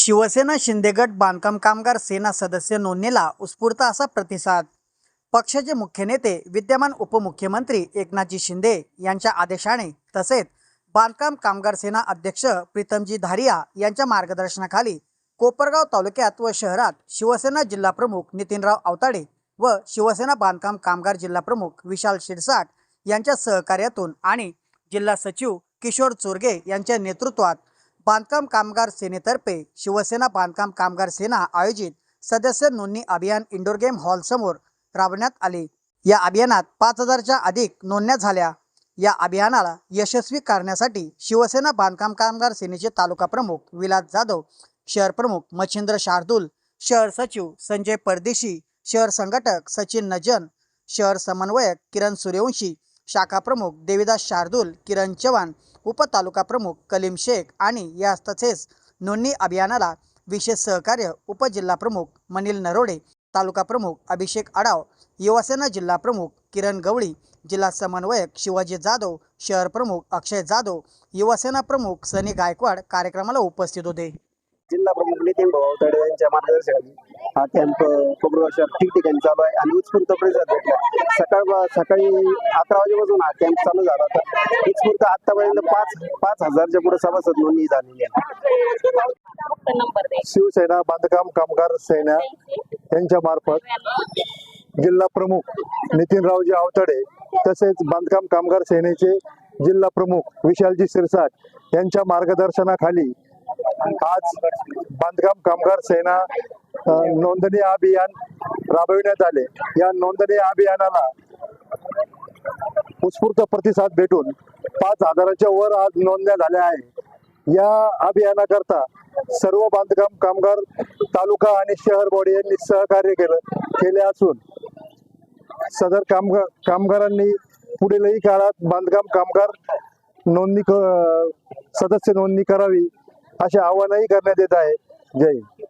शिवसेना शिंदेगट बांधकाम कामगार सेना सदस्य नोंदणीला उत्स्फूर्त असा प्रतिसाद. पक्षाचे मुख्य नेते विद्यमान उपमुख्यमंत्री एकनाथजी शिंदे यांच्या आदेशाने तसेच बांधकाम कामगार सेना अध्यक्ष प्रीतमजी धारिया यांच्या मार्गदर्शनाखाली कोपरगाव तालुक्यात व शहरात शिवसेना जिल्हा प्रमुख नितीनराव आवताडे व शिवसेना बांधकाम कामगार जिल्हा प्रमुख विशाल शिरसाट यांच्या सहकार्यातून आणि जिल्हा सचिव किशोर चोरगे यांच्या नेतृत्वात बांधकाम कामगार सेनेतर्फे शिवसेना बांधकाम कामगार सेना आयोजित सदस्य नोंदणी अभियान इंडोर गेम हॉल समोर राबवण्यात आले. या अभियानात पाच हजारच्या अधिक नोंदण्या झाल्या. या अभियानाला यशस्वी करण्यासाठी शिवसेना बांधकाम कामगार सेनेचे तालुका प्रमुख विलास जाधव शहर प्रमुख मच्छिंद्र शार्दूल शहर सचिव संजय परदेशी शहर संघटक सचिन नजन शहर समन्वयक किरण सूर्यवंशी शाखा प्रमुख देविदास शार्दूल किरण चव्हाण उपतालुका प्रमुख कलीम शेख आणि या तसेच नोंदणी अभियानाला विशेष सहकार्य उपजिल्हा प्रमुख मनील नरोडे तालुका प्रमुख अभिषेक आडाव युवासेना जिल्हा प्रमुख किरण गवळी जिल्हा समन्वयक शिवाजी जाधव शहर प्रमुख अक्षय जाधव युवासेना प्रमुख सनी गायकवाड कार्यक्रमाला उपस्थित होते. जिल्हा प्रमुख नितीन भाऊ तडे यांच्या मार्गदर्शनाखाली हा कॅम्प कोपरगाव ठिकठिकाणी चालू आहे आणि उत्स्फूर्त प्रतिसाद भेटला. सकाळ सकाळी अकरा वाजेपासून हा कॅम्प चालू झाला होता. उत्स्फूर्त आतापर्यंत पाच पाच हजारच्या पुढे सभासद नोंदणी झालेली आहे. शिवसेना बांधकाम कामगार सेना यांच्या मार्फत जिल्हा प्रमुख नितीनरावजी आवतडे तसेच बांधकाम कामगार सेनेचे जिल्हा प्रमुख विशालजी सिरसाट यांच्या मार्गदर्शनाखाली आज बांधकाम कामगार सेना नोंदणी अभियान राबविण्यात आले. या नोंदणी अभियानाला उत्स्फूर्त प्रतिसाद भेटून पाच हजाराच्या वर आज नोंदण्या झाल्या आहे. या अभियानाकरता सर्व बांधकाम कामगार तालुका आणि शहर बॉडी यांनी सहकार्य केलं केले असून सदर कामगार कामगारांनी पुढीलही काळात बांधकाम कामगार नोंदणी क- सदस्य नोंदणी करावी असे आवाहनही करण्यात येत आहे. जय हिंद.